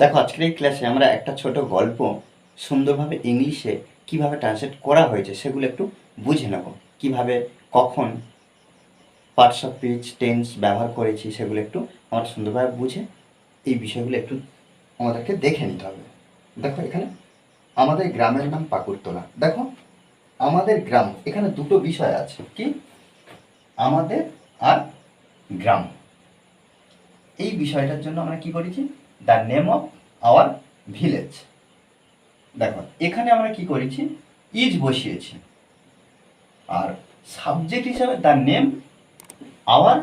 দেখো, আজকের এই ক্লাসে আমরা একটা ছোট গল্প সুন্দরভাবে ইংলিশে কীভাবে ট্রান্সলেট করা হয়েছে সেগুলো একটু বুঝে নেব। কীভাবে, কখন পার্টস অফ স্পিচ টেন্স ব্যবহার করেছি সেগুলো একটু আমরা সুন্দরভাবে বুঝে এই বিষয়গুলো একটু আমাদেরকে দেখে নিতে হবে। দেখো, এখানে আমাদের গ্রামের নাম পাকুড়তলা। দেখো, আমাদের গ্রাম, এখানে দুটো বিষয় আছে। কি? আমাদের আর গ্রাম। এই বিষয়টার জন্য আমরা কি করেছি? The name of our village দেখো, এখানে আমরা কি করেছি? ইজ বসিয়েছি। আর সাবজেক্ট হিসাবে দ্য নেম আওয়ার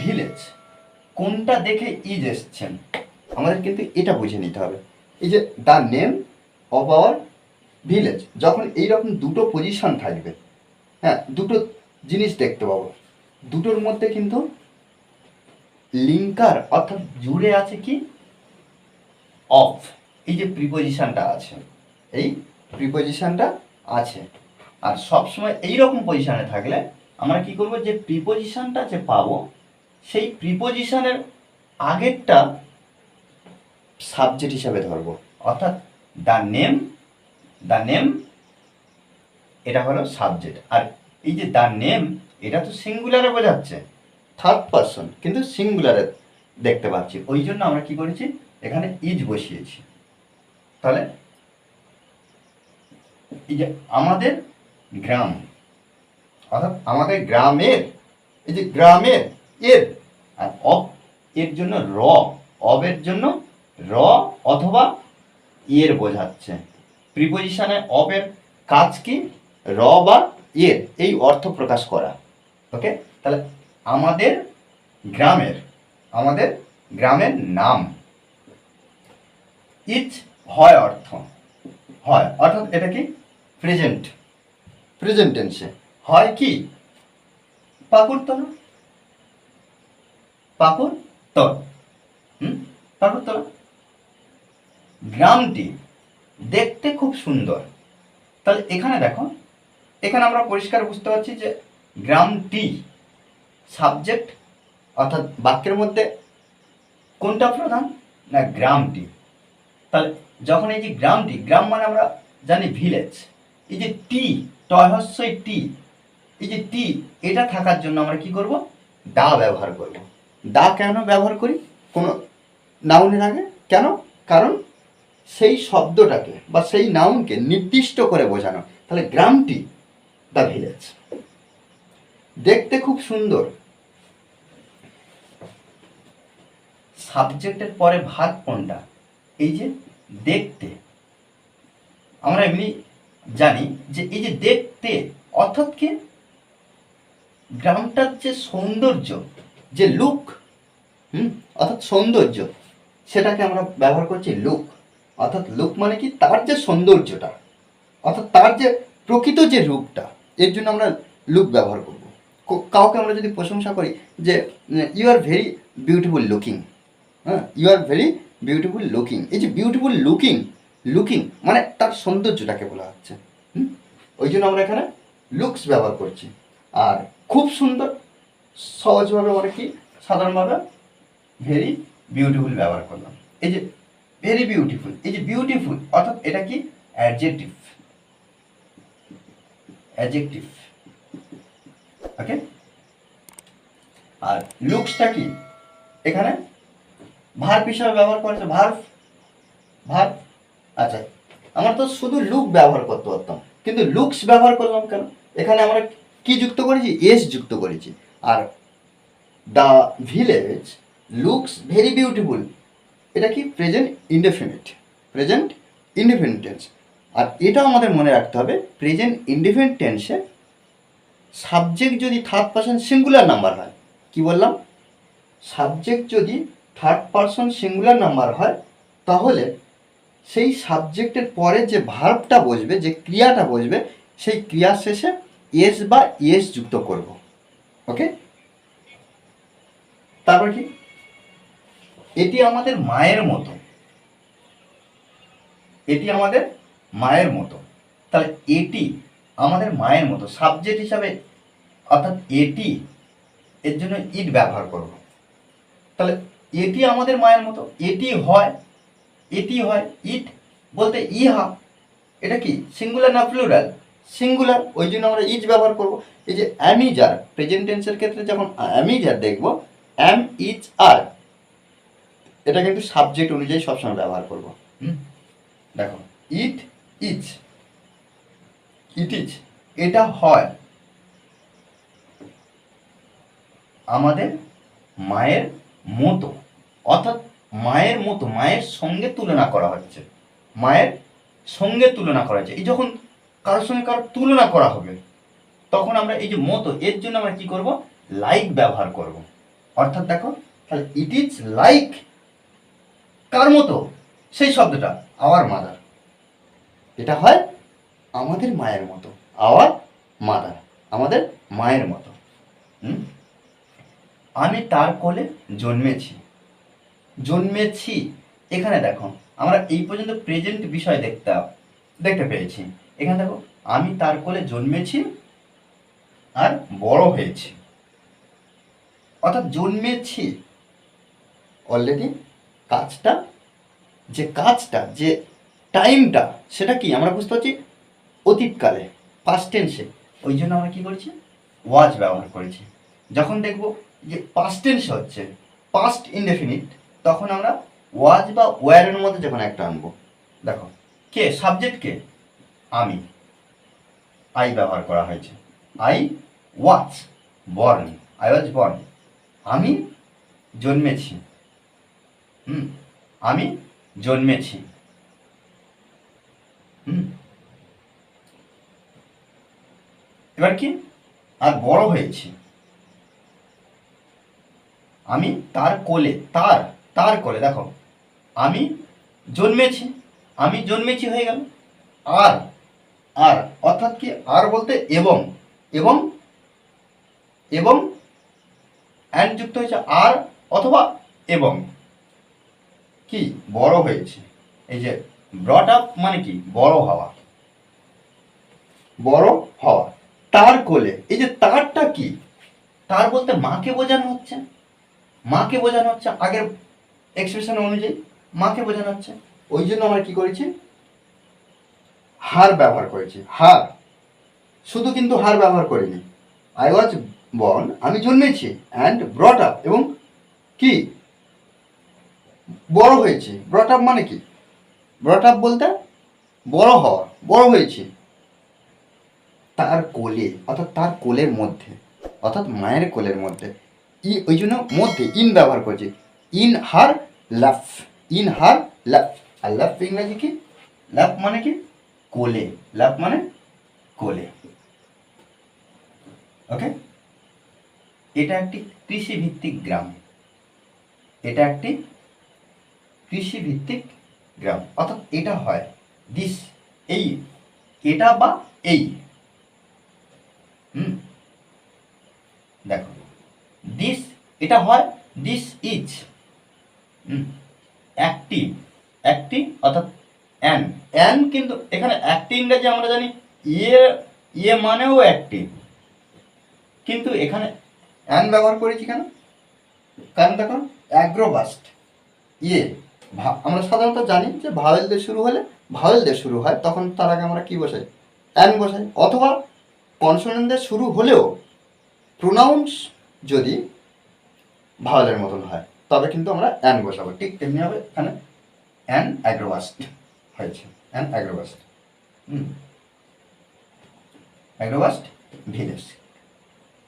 ভিলেজ কোনটা দেখে ইজ এসছেন? আমাদের কিন্তু এটা বুঝে নিতে হবে। এই যে the name of our village যখন এইরকম দুটো পজিশন থাকবে হ্যাঁ দুটো জিনিস দেখতে পাবো। দুটোর মধ্যে কিন্তু লিঙ্কার অর্থাৎ জুড়ে আছে কি? অফ এই যে প্রিপোজিশনটা আছে, এই প্রিপোজিশনটা আছে। আর সবসময় এই রকম পজিশনে থাকলে আমরা কি করব, যে প্রিপোজিশনটা যে পাবো, সেই প্রিপোজিশনের আগেরটা সাবজেক্ট হিসাবে ধরবো। অর্থাৎ দ্য নেম দ্য নেম এটা হলো সাবজেক্ট আর এই যে দ্য নেম এটা তো সিঙ্গুলারে বোঝাচ্ছে। থার্ড পারসন কিন্তু সিঙ্গুলারে দেখতে পাচ্ছি। ওই জন্য আমরা কি করেছি এখানে ইজ বসিয়েছি। তাহলে এই যে আমাদের গ্রাম, অর্থাৎ আমাদের গ্রামের, এই যে গ্রামের এর, আর অব এর জন্য র অবের জন্য র অথবা এর বোঝাচ্ছে। প্রিপোজিশনে অবের কাজ কি? র বা এর, এই অর্থ প্রকাশ করা। ওকে? তাহলে আমাদের গ্রামের আমাদের গ্রামের নাম ইচ হয় অর্থ। হয় অর্থাৎ এটা কি? প্রেজেন্ট প্রেজেন্ট টেন্সে হয় কি? পাকুড়তলা পাকুড়তল হুম? পাকুড়তলা গ্রামটি দেখতে খুব সুন্দর। তাহলে এখানে দেখো এখানে আমরা পরিষ্কার বুঝতে পারছি যে গ্রামটি সাবজেক্ট অর্থাৎ বাক্যের মধ্যে কোনটা প্রধান? না গ্রামটি। তাহলে যখন এই যে গ্রামটি, গ্রাম মানে আমরা জানি ভিলেজ এই যে টি, টয়হস্যই টি, এই যে টি, এটা থাকার জন্য আমরা কি করব? দা ব্যবহার করব। দা কেন ব্যবহার করি? কোনো নাউনের আগে। কেন? কারণ সেই শব্দটাকে বা সেই নাউনকে নির্দিষ্ট করে বোঝানো। তাহলে গ্রামটি দ্য ভিলেজ দেখতে খুব সুন্দর। সাবজেক্টের পরে ভাগ কোনটা? এই যে দেখতে, আমরা এমনি জানি যে এই যে দেখতে অর্থাৎ কি? গ্রামটার যে সৌন্দর্য, যে লুক হুম? অর্থাৎ সৌন্দর্য, সেটাকে আমরা ব্যবহার করছি লুক অর্থাৎ লুক মানে কি? তার যে সৌন্দর্যটা, অর্থাৎ তার যে প্রকৃত যে রূপটা, এর জন্য আমরা লুক ব্যবহার করব। কাউকে আমরা যদি প্রশংসা করি যে you are very beautiful looking হ্যাঁ? You are very beautiful looking এই যে বিউটিফুল লুকিং লুকিং মানে তার সৌন্দর্যটাকে বলা হচ্ছে। হুম? ওই জন্য আমরা এখানে লুকস ব্যবহার করছি। আর খুব সুন্দর, সহজভাবে আমরা কি? সাধারণভাবে ভেরি বিউটিফুল ব্যবহার করলাম। এই যে ভেরি বিউটিফুল এই যে বিউটিফুল অর্থাৎ এটা কি? অ্যাডজেক্টিভ অ্যাডজেক্টিভ ওকে আর লুকসটা কি? এখানে ভার্ব হিসাবে ব্যবহার করেছে ভার্ভ ভার্ব আচ্ছা আমরা তো শুধু লুক ব্যবহার করতে পারতাম, কিন্তু লুকস ব্যবহার করলাম কেন? এখানে আমরা কি যুক্ত করেছি? এস যুক্ত করেছি। আর the village looks very beautiful এটা কি? Present indefinite present indefinite tense আর এটা আমাদের মনে রাখতে হবে প্রেজেন্ট ইনডিফিনিট টেন্সে সাবজেক্ট যদি থার্ড পার্সন সিঙ্গুলার নাম্বার হয়, কি বললাম? সাবজেক্ট যদি থার্ড পার্সন সিঙ্গুলার নাম্বার হয়, তাহলে সেই সাবজেক্টের পরে যে ভার্বটা বসবে, যে ক্রিয়াটা বসবে, সেই ক্রিয়ার শেষে এস বা এস যুক্ত করব। ওকে তারপর কি? এটি আমাদের মায়ের মতো। এটি আমাদের মায়ের মতো। তাহলে এটি আমাদের মায়ের মতো। সাবজেক্ট হিসাবে, অর্থাৎ এটি, এর জন্য ইট ব্যবহার করব। তাহলে এটি আমাদের মায়ের মতো, এটি হয় এটি হয় ইট বলতে ইহা। এটা কি? সিঙ্গুলার না প্লুরাল সিঙ্গুলার ওই জন্য আমরা ইজ ব্যবহার করব। এই যে অ্যামিজার প্রেজেন্ট টেন্সের ক্ষেত্রে যখন অ্যামিজার দেখব, অ্যাম ইজ আর, এটা কিন্তু সাবজেক্ট অনুযায়ী সবসময় ব্যবহার করব। দেখো, ইট ইজ ইট ইজ, এটা হয় আমাদের মায়ের মতো। অর্থাৎ মায়ের মতো, মায়ের সঙ্গে তুলনা করা হচ্ছে। মায়ের সঙ্গে তুলনা করা হচ্ছে। এই যখন কারোর সঙ্গে কারোর তুলনা করা হবে, তখন আমরা এই যে মতো, এর জন্য আমরা কি করব? লাইক ব্যবহার করব। অর্থাৎ দেখো, তাহলে ইট ইজ লাইক কার মতো? সেই শব্দটা আওয়ার মাদার এটা হয় আমাদের মায়ের মতো আওয়ার মাদার আমাদের মায়ের মতো। আমি তার কোলে জন্মেছি। জন্মেছি। এখানে দেখো, আমরা এই পর্যন্ত প্রেজেন্ট বিষয় দেখতে দেখতে পেয়েছি। এখানে দেখো, আমি তার কোলে জন্মেছি আর বড় হয়েছি। অর্থাৎ জন্মেছি। অলরেডি কাজটা, যে কাজটা, যে টাইমটা সেটা কি? আমরা বুঝতে পারছি অতীতকালে পাস্ট টেন্সে ওই জন্য আমরা কি করেছি? ওয়াজ ব্যবহার করেছি। যখন দেখব যে পাস্ট টেন্স হচ্ছে পাস্ট ইনডেফিনিট তখন আমরা ওয়াজ বা ওয়ারের মধ্যে যখন একটা আনব। দেখো, কে? সাবজেক্ট কে? আমি। আই ব্যবহার করা হয়েছে। I watch born. I was born. আমি জন্মেছি। হুম? আমি জন্মেছি। হুম? এবার কি? আর বড় হয়েছি। আমি তার কোলে, তার তার কোলে, দেখো, আমি জন্মেছি আমি জন্মেছি হয়ে গেল। আর আর, অর্থাৎ কি, আর বলতে এবং এবং এবং অ্যান্ড যুক্ত হয়েছে আর অথবা এবং। কি, বড় হয়েছে। এই যে ব্রট আপ মানে কি, বড় হওয়া। বড় হওয়া। তার কোলে, এই যে তারটা কি, তার বলতে মাকে বোঝানো হচ্ছে। মাকে বোঝানো হচ্ছে আগের এক্সপ্রেশন অনুযায়ী মাকে বোঝানো হচ্ছে। ওই জন্য আমরা কি করেছি? হার ব্যবহার করেছি। হার। শুধু কিন্তু হার ব্যবহার করিনি। আই ওয়াজ বর্ন আমি জন্মেছি অ্যান্ড ব্রট আপ এবং কি? বড় হয়েছি। ব্রট আপ মানে কি? ব্রট আপ বলতে বড় হওয়া, বড় হয়েছি। তার কোলে, অর্থাৎ তার কোলের মধ্যে, অর্থাৎ মায়ের কোলের মধ্যে, ই, ওই জন্য মধ্যে ইন ব্যবহার করছি। ইন হার লাফ, ইন হার লাফ। আর লাফ ইংরাজি কি? লাফ মানে কি? কোলে। লাফ মানে কোলে। ওকে? এটা একটি কৃষি ভিত্তিক গ্রাম। এটা একটি কৃষি ভিত্তিক গ্রাম। অর্থাৎ এটা হয় দিস এই, এটা বা এই। হুম? দেখো। দিস এটা হয় দিস ইজ একটি একটি অর্থাৎ অ্যান। অ্যান কিন্তু এখানে একটি ইংরেজি আমরা জানি ইয়ে ইয়ে মানেও একটি কিন্তু এখানে অ্যান ব্যবহার করেছি কেন? কারণ দেখো, অ্যাগ্রোবাস্ট ইয়ে। আমরা সাধারণত জানি যে ভাওয়েল দিয়ে শুরু হলে ভাওয়েল দিয়ে শুরু হয়, তখন তার আগে আমরা কি বসাই? অ্যান বসাই। অথবা কনসোনেন্ট দিয়ে শুরু হলেও প্রোনাউন্স যদি ভাওয়েলের মতন হয়। তবে কিন্তু আমরা অ্যান বসাবো। ঠিক তেমনি হবে এখানে অ্যান অ্যাগ্রোবাস্ট হয়েছে। অ্যান অ্যাগ্রোবাস্ট। হুম। অ্যাগ্রোবাস্ট ভিলেজ।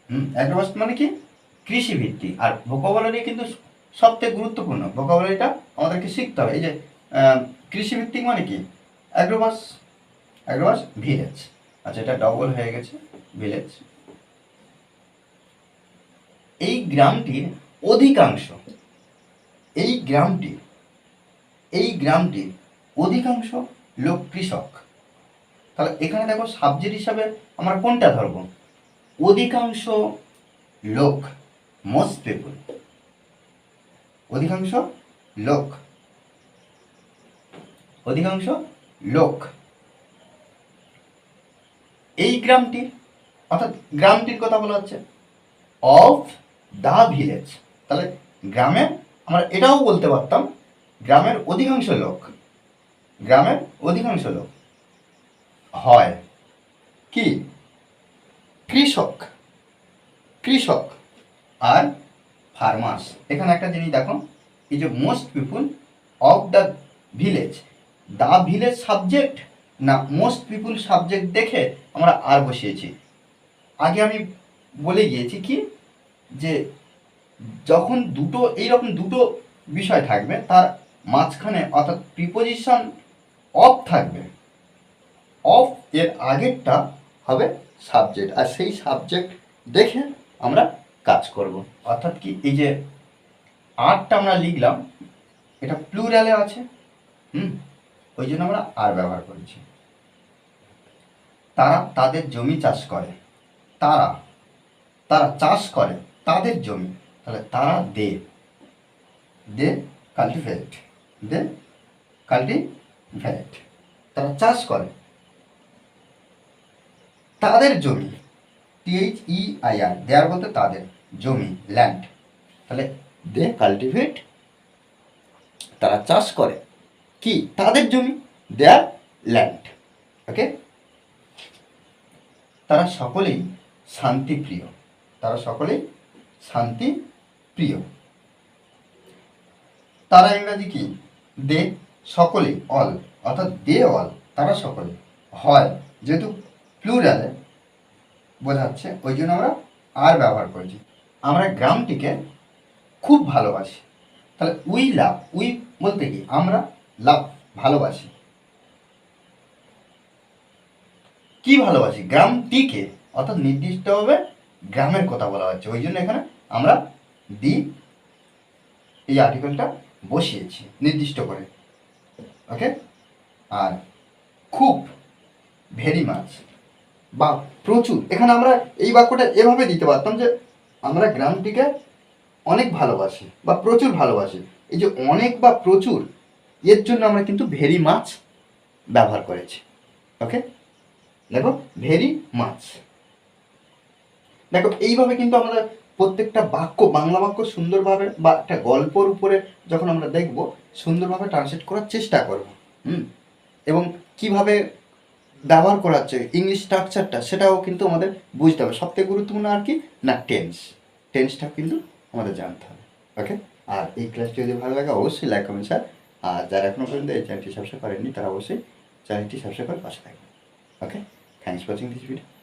হুম অ্যাগ্রোবাস্ট মানে কি? কৃষি ভিত্তিক আর ভোকাবুলারি কিন্তু সবথেকে গুরুত্বপূর্ণ। ভোকাবুলারিটা আমাদেরকে শিখতে হবে। এই যে আহ, কৃষি ভিত্তিক মানে কি? Agro based agro based village. আচ্ছা এটা ডবল হয়ে গেছে। ভিলেজ। এই গ্রামটির অধিকাংশ এই গ্রামটি, এই গ্রামটির অধিকাংশ লোক কৃষক। তাহলে এখানে দেখো সাবজেক্ট হিসাবে আমরা কোনটা ধরবো? অধিকাংশ লোক মোস্ট পিপল অধিকাংশ লোক। অধিকাংশ লোক। এই গ্রামটির অর্থাৎ গ্রামটির কথা বলা হচ্ছে অফ দ্য ভিলেজ তাহলে গ্রামে আমরা এটাও বলতে পারতাম, গ্রামের অধিকাংশ লোক, গ্রামের অধিকাংশ লোক হয় কি? কৃষক কৃষক আর ফার্মার্স এখানে একটা জিনিস দেখো, এই যে most people of the village the village subject না মোস্ট পিপুল সাবজেক্ট দেখে আমরা আর বসিয়েছি। আগে আমি বলে গিয়েছি কি? যে যখন দুটো, এইরকম দুটো বিষয় থাকবে, তার মাঝখানে অর্থাৎ প্রিপোজিশন অফ থাকবে। অফ এর আগেরটা হবে সাবজেক্ট আর সেই সাবজেক্ট দেখে আমরা কাজ করব। অর্থাৎ কি, এই যে আরটা আমরা লিখলাম, এটা প্লুরালে আছে, হুম? ওই জন্য আমরা আর ব্যবহার করেছি। তারা তাদের জমি চাষ করে। তারা তারা চাষ করে তাদের জমি। তাহলে তারা দে। দে কাল্টিভেট দে কাল্টিভেট তারা চাষ করে। তাদের জমি টিএইচ ই আই আর দেয়ার বলতে তাদের জমি ল্যান্ড তাহলে দে কাল্টিভেট তারা চাষ করে। কি? তাদের জমি দেয়ার ল্যান্ড ওকে তারা সকলেই শান্তিপ্রিয়। তারা সকলেই শান্তি প্রিয়। তারা ইংরাজি কি? দে সকলেই অল, অর্থাৎ দে অল, তারা সকলে হয়, যেহেতু প্লুরালে বোঝাচ্ছে, ওই জন্য আমরা আর ব্যবহার করেছি। আমরা গ্রামটিকে খুব ভালোবাসি। তাহলে উই লাভ, উই বলতে কি? আমরা লাভ, ভালোবাসি। কি ভালোবাসি? গ্রামটিকে, অর্থাৎ নির্দিষ্টভাবে গ্রামের কথা বলা হচ্ছে। ওই জন্য এখানে আমরা দি এই আর্টিকেলটা বসিয়েছি, নির্দিষ্ট করে। ওকে আর খুব ভেরি মাছ বা প্রচুর, এখানে আমরা এই বাক্যটা এভাবে দিতে পারতাম যে আমরা গ্রামটিকে অনেক ভালোবাসি বা প্রচুর ভালোবাসি। এই যে অনেক বা প্রচুর, এর জন্য আমরা কিন্তু ভেরি মাছ ব্যবহার করেছি। ওকে দেখো ভেরি মাছ দেখো, এইভাবে কিন্তু আমরা প্রত্যেকটা বাক্য, বাংলা বাক্য সুন্দরভাবে বা একটা গল্পর উপরে যখন আমরা দেখব, সুন্দরভাবে ট্রান্সলেট করার চেষ্টা করব, হুম? এবং কীভাবে ব্যবহার করা হচ্ছে ইংলিশ স্ট্রাকচারটা সেটাও কিন্তু আমাদের বুঝতে হবে। সবথেকে গুরুত্বপূর্ণ আর কি? না টেন্স টেন্সটা কিন্তু আমাদের জানতে হবে ওকে আর এই ক্লাসটি যদি ভালো লাগে, অবশ্যই লাইক কমেন্ট স্যার আর যারা এখনও পর্যন্ত এই চ্যানেলটি সাবস্ক্রাইব করেননি, তারা অবশ্যই চ্যানেলটি সাবস্ক্রাইব করে পাশে থাকবেন okay thanks for watching this video